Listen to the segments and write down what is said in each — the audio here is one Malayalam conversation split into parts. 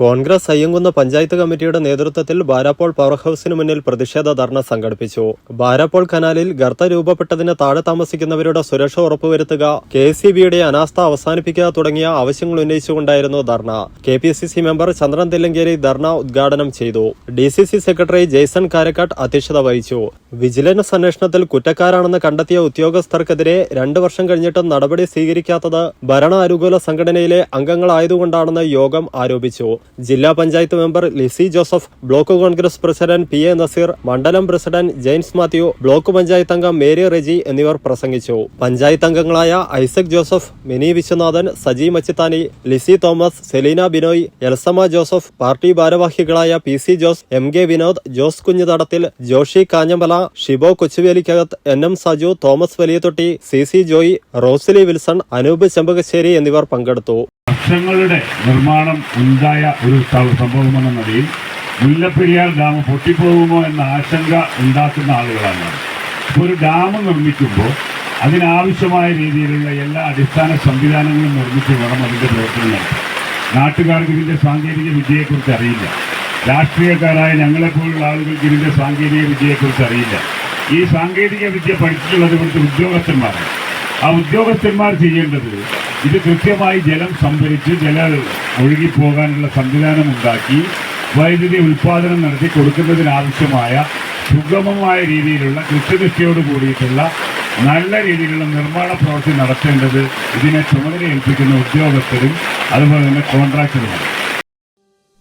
കോൺഗ്രസ് അയ്യങ്കുന്ന പഞ്ചായത്ത് കമ്മിറ്റിയുടെ നേതൃത്വത്തിൽ ബാരാപ്പോൾ പവർ ഹൌസിന് മുന്നിൽ പ്രതിഷേധ ധർണ സംഘടിപ്പിച്ചു. ബാരാപ്പോൾ കനാലിൽ ഗർത്ത രൂപപ്പെട്ടതിന് താഴെ താമസിക്കുന്നവരുടെ സുരക്ഷ ഉറപ്പുവരുത്തുക കെ സി ബിയുടെ അനാസ്ഥ അവസാനിപ്പിക്കുക തുടങ്ങിയ ആവശ്യങ്ങൾ ഉന്നയിച്ചുകൊണ്ടായിരുന്നു dharna. K P C C member Chandran Thillankeri dharna ഉദ്ഘാടനം ചെയ്തു. D C C secretary Jaison Karakkattu അധ്യക്ഷത വഹിച്ചു. വിജിലൻസ് അന്വേഷണത്തിൽ കുറ്റക്കാരാണെന്ന് കണ്ടെത്തിയ ഉദ്യോഗസ്ഥർക്കെതിരെ രണ്ടു വർഷം കഴിഞ്ഞിട്ടും നടപടി സ്വീകരിക്കാത്തത് ഭരണ അനുകൂല സംഘടനയിലെ അംഗങ്ങളായതുകൊണ്ടാണെന്ന് യോഗം ആരോപിച്ചു. ജില്ലാ panchayat member Lissy Joseph block Congress president P A Naseer മണ്ഡലം പ്രസിഡന്റ് ജെയിംസ് മാത്യു ബ്ലോക്ക് പഞ്ചായത്ത് അംഗം മേരി റെജി എന്നിവർ പ്രസംഗിച്ചു. പഞ്ചായത്ത് അംഗങ്ങളായ ഐസക് ജോസഫ് മിനി വിശ്വനാഥൻ സജി മച്ചിത്താനി ലിസി തോമസ് സെലീന ബിനോയ് എൽസമ ജോസഫ് പാർട്ടി ഭാരവാഹികളായ P C Jose M K Vinod Jose Kunjuthadathil Joshi Kanjampala Shibo Kochuvelikkakathu N M Saju Thomas Valiyathotti C C Joy Rosily Wilson Anoop Chempakassery എന്നിവർ പങ്കെടുത്തു. വർഷങ്ങളുടെ നിർമ്മാണം ഉണ്ടായ ഒരു സംഭവമെന്ന നിലയിൽ മുല്ലപ്പെരിയാർ ഡാം പൊട്ടിപ്പോകുമോ എന്ന ആശങ്ക ഉണ്ടാക്കുന്ന ആളുകളാണ്. ഇപ്പോൾ ഒരു ഡാം നിർമ്മിക്കുമ്പോൾ അതിനാവശ്യമായ രീതിയിലുള്ള എല്ലാ അടിസ്ഥാന സംവിധാനങ്ങളും നിർമ്മിച്ച് വേണം അതിന്റെ പ്രവർത്തനം നാട്ടുകാർക്ക് ഇതിന്റെ സാങ്കേതിക വിദ്യയെക്കുറിച്ച് അറിയില്ല. രാഷ്ട്രീയക്കാരായ ഞങ്ങളെപ്പോലുള്ള ആളുകൾക്ക് ഇതിന്റെ സാങ്കേതിക വിദ്യയെക്കുറിച്ച് അറിയില്ല. ഈ സാങ്കേതിക വിദ്യ പഠിച്ചിട്ടുള്ളത് ഇവിടുത്തെ ഉദ്യോഗസ്ഥന്മാരാണ്. ആ ഉദ്യോഗസ്ഥന്മാർ ചെയ്യേണ്ടത് ഇത് കൃത്യമായി ജലം സംഭരിച്ച് ഒഴുകി പോകാനുള്ള സംവിധാനം ഉണ്ടാക്കി വൈദ്യുതി ഉൽപാദനം നടത്തി കൊടുക്കുന്നതിനാവശ്യമായ സുഗമമായ രീതിയിലുള്ള കൃത്യനിഷ്ഠയോട് കൂടിയിട്ടുള്ള നല്ല രീതിയിലുള്ള നിർമ്മാണ പ്രവൃത്തി നടത്തേണ്ടത് ഇതിനെ ചുമതല ഏൽപ്പിക്കുന്ന ഉദ്യോഗസ്ഥരും അതുപോലെ തന്നെ കോൺട്രാക്ടറുമാണ്.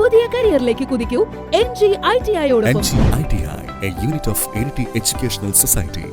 പുതിയ കരിയറിലേക്ക് കുതിക്കൂ. N G I T N G I T I a unit of Iritty educational society